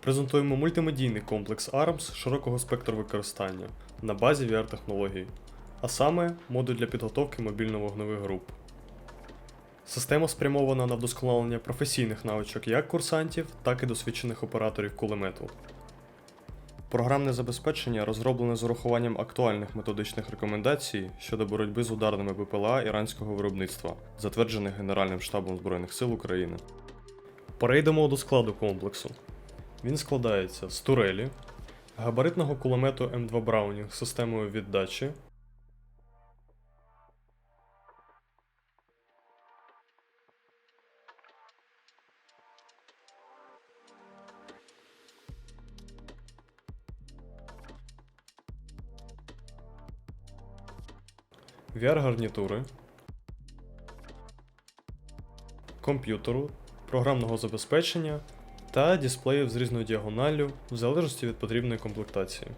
Презентуємо мультимедійний комплекс ARMS широкого спектру використання на базі VR-технологій, а саме модуль для підготовки мобільно-вогневих груп. Система спрямована на вдосконалення професійних навичок як курсантів, так і досвідчених операторів кулемету. Програмне забезпечення розроблене з урахуванням актуальних методичних рекомендацій щодо боротьби з ударними БПЛА іранського виробництва, затверджених Генеральним штабом Збройних сил України. Перейдемо до складу комплексу. Він складається з турелі, габаритного кулемету М2 Браунінг з системою віддачі, VR-гарнітури, комп'ютеру, програмного забезпечення та дисплеїв з різною діагоналлю в залежності від потрібної комплектації.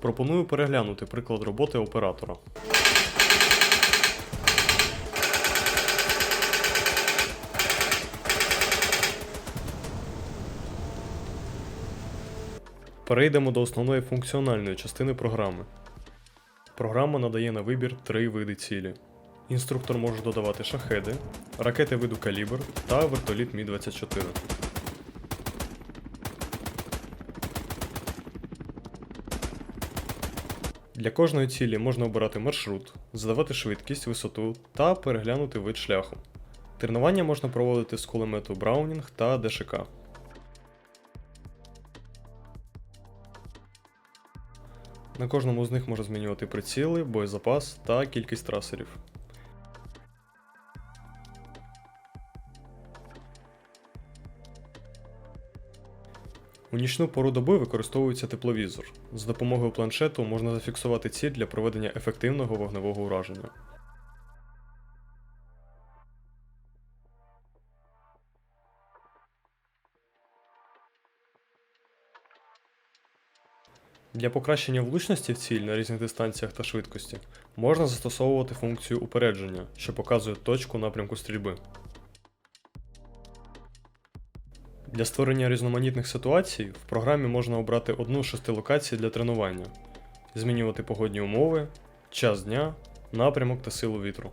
Пропоную переглянути приклад роботи оператора. Перейдемо до основної функціональної частини програми. Програма надає на вибір три види цілі. Інструктор може додавати шахеди, ракети виду калібр та вертоліт Мі-24. Для кожної цілі можна обирати маршрут, задавати швидкість, висоту та переглянути вид шляху. Тренування можна проводити з кулемету Браунінг та ДШК. На кожному з них можна змінювати приціли, боєзапас та кількість трасерів. У нічну пору доби використовується тепловізор. За допомогою планшету можна зафіксувати ціль для проведення ефективного вогневого ураження. Для покращення влучності в ціль на різних дистанціях та швидкості можна застосовувати функцію упередження, що показує точку напрямку стрільби. Для створення різноманітних ситуацій в програмі можна обрати одну з шести локацій для тренування, змінювати погодні умови, час дня, напрямок та силу вітру.